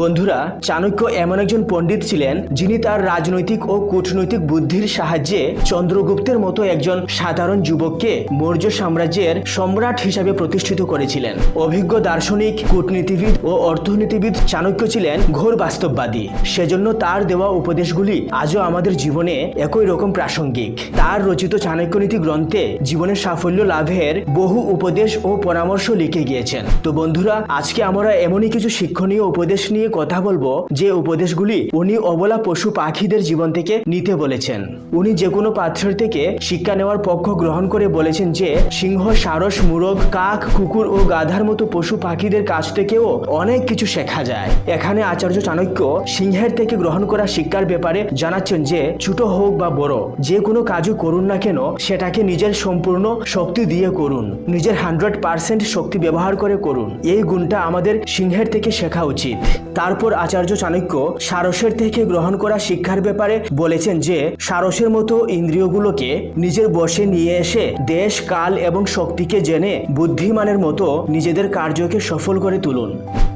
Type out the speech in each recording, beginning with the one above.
বন্ধুরা, চাণক্য এমন একজন পণ্ডিত ছিলেন যিনি তার রাজনৈতিক ও কূটনৈতিক বুদ্ধির সাহায্যে চন্দ্রগুপ্তের মতো একজন সাধারণ যুবককে মৌর্য সাম্রাজ্যের সম্রাট হিসাবে প্রতিষ্ঠিত করেছিলেন। অভিজ্ঞ দার্শনিক, কূটনীতিবিদ ও অর্থনীতিবিদ চাণক্য ছিলেন ঘোর বাস্তববাদী। সেজন্য তার দেওয়া উপদেশগুলি আজও আমাদের জীবনে একই রকম প্রাসঙ্গিক। তার রচিত চাণক্যনীতি গ্রন্থে জীবনের সাফল্য লাভের বহু উপদেশ ও পরামর্শ লিখে গিয়েছেন। তো বন্ধুরা, আজকে আমরা এমনই কিছু শিক্ষণীয় উপদেশ নিয়ে কথা বলব যে উপদেশগুলি উনি অবলা পশু পাখিদের জীবন থেকে নিতে বলেছেন। উনি যে কোনো পাত্রের থেকে শিক্ষা নেওয়ার পক্ষ গ্রহণ করে বলেছেন যে, সিংহ, সারস, মুরগ, কাক, কুকুর ও গাধার মতো পশু পাখিদের কাছ থেকেও অনেক কিছু শেখা যায়। এখানে আচার্য চাণক্য সিংহের থেকে গ্রহণ করা শিক্ষার ব্যাপারে জানাচ্ছেন যে, ছোট হোক বা বড়, যে কোনো কাজও করুন না কেন, সেটাকে নিজের সম্পূর্ণ শক্তি দিয়ে করুন। নিজের হান্ড্রেড পার্সেন্ট শক্তি ব্যবহার করে করুন। এই গুণটা আমাদের সিংহের থেকে শেখা উচিত। তারপর আচার্য চাণক্য সারসের থেকে গ্রহণ করা শিক্ষার ব্যাপারে বলেছেন যে সারসের মতো ইন্দ্রিয়গুলোকে নিজের বসে নিয়ে এসে দেশ, কাল এবং শক্তিকে জেনে বুদ্ধিমানের মতো নিজেদের কার্যকে সফল করে তুলুন।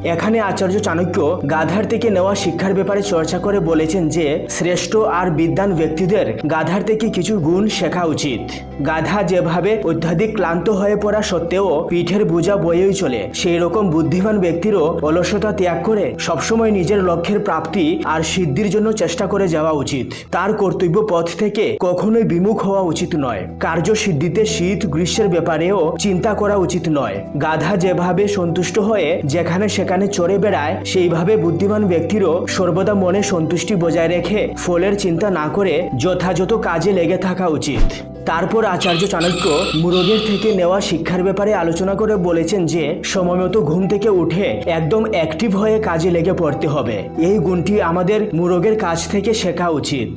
এখানে আচার্য চাণক্য গাধার থেকে নেওয়া শিক্ষার ব্যাপারে চর্চা করে বলেছেন যে, শ্রেষ্ঠ আর বিদ্বান ব্যক্তিদের গাধার থেকে কিছু গুণ শেখা উচিত। গাধা যেভাবে অত্যাধিক ক্লান্ত হয়ে পড়া সত্ত্বেও পিঠের বোঝা বয়েই চলে। সেই রকম বুদ্ধিমান ব্যক্তিরও অলসতা ত্যাগ করে সবসময় নিজের লক্ষ্যের প্রাপ্তি আর সিদ্ধির জন্য চেষ্টা করে যাওয়া উচিত। তার কর্তব্য পথ থেকে কখনোই বিমুখ হওয়া উচিত নয়। কার্য সিদ্ধিতে শীত গ্রীষ্মের ব্যাপারেও চিন্তা করা উচিত নয়। গাধা যেভাবে সন্তুষ্ট হয়ে যেখানে সেখানে চড়ে বেড়ায়, সেইভাবে বুদ্ধিমান ব্যক্তিরও সর্বদা মনে সন্তুষ্টি বজায় রেখে ফলের চিন্তা না করে যথাযথ কাজে লেগে থাকা উচিত। তারপর আচার্য চাণক্য মুরগের থেকে নেওয়া শিক্ষার ব্যাপারে আলোচনা করে বলেছেন যে, সময়মতো ঘুম থেকে উঠে একদম অ্যাক্টিভ হয়ে কাজে লেগে পড়তে হবে। এই গুণটি আমাদের মুরগের কাছ থেকে শেখা উচিত।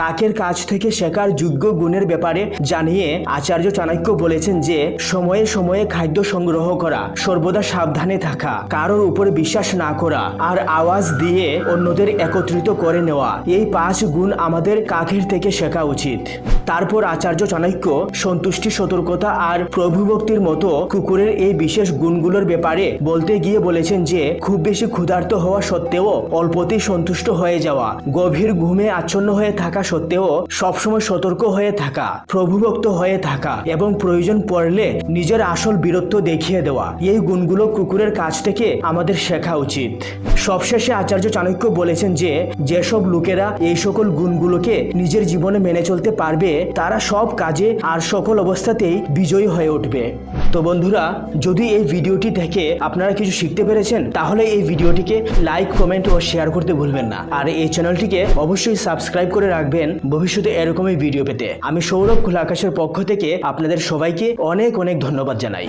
কাকের কাছ থেকে শেখার যোগ্য গুণের ব্যাপারে জানিয়ে আচার্য চাণক্য বলেছেন যে, সময়ে সময়ে খাদ্য সংগ্রহ করা, সর্বদা সাবধানে থাকা, কারোর উপর বিশ্বাস না করা আর আওয়াজ দিয়ে অন্যদের একত্রিত করে নেওয়া, এই পাঁচ গুণ আমাদের কাকের থেকে শেখা উচিত। তারপর আচার্য চাণক্য সন্তুষ্টি, সতর্কতা আর প্রভুভক্তির মতো কুকুরের এই বিশেষ গুণগুলোর ব্যাপারে বলতে গিয়ে বলেছেন যে, খুব বেশি ক্ষুধার্ত হওয়া সত্ত্বেও অল্পতেই সন্তুষ্ট হয়ে যাওয়া, গভীর ঘুমে আচ্ছন্ন হয়ে থাকা সত্ত্বেও সবসময় সতর্ক হয়ে থাকা, প্রভুভক্ত হয়ে থাকা এবং প্রয়োজন পড়লে নিজের আসল বীরত্ব দেখিয়ে দেওয়া এই গুণগুলো কুকুরের কাছ থেকে আমাদের শেখা উচিত। সবশেষে আচার্য চাণক্য বলেছেন যে, যেসব লোকেরা এই সকল গুণগুলোকে নিজের জীবনে মেনে চলতে পারবে, তারা সব কাজে আর সকল অবস্থাতেই বিজয়ী হয়ে উঠবে। তো বন্ধুরা, যদি এই ভিডিওটি থেকে আপনারা কিছু শিখতে পেরেছেন, তাহলে এই ভিডিওটিকে লাইক কমেন্ট ও শেয়ার করতে ভুলবেন না। আর এই চ্যানেলটিকে অবশ্যই সাবস্ক্রাইব করে রাখবেন ভবিষ্যতে এরকমই ভিডিও পেতে। আমি সৌরভ খোলা আকাশের পক্ষ থেকে আপনাদের সবাইকে অনেক অনেক ধন্যবাদ জানাই।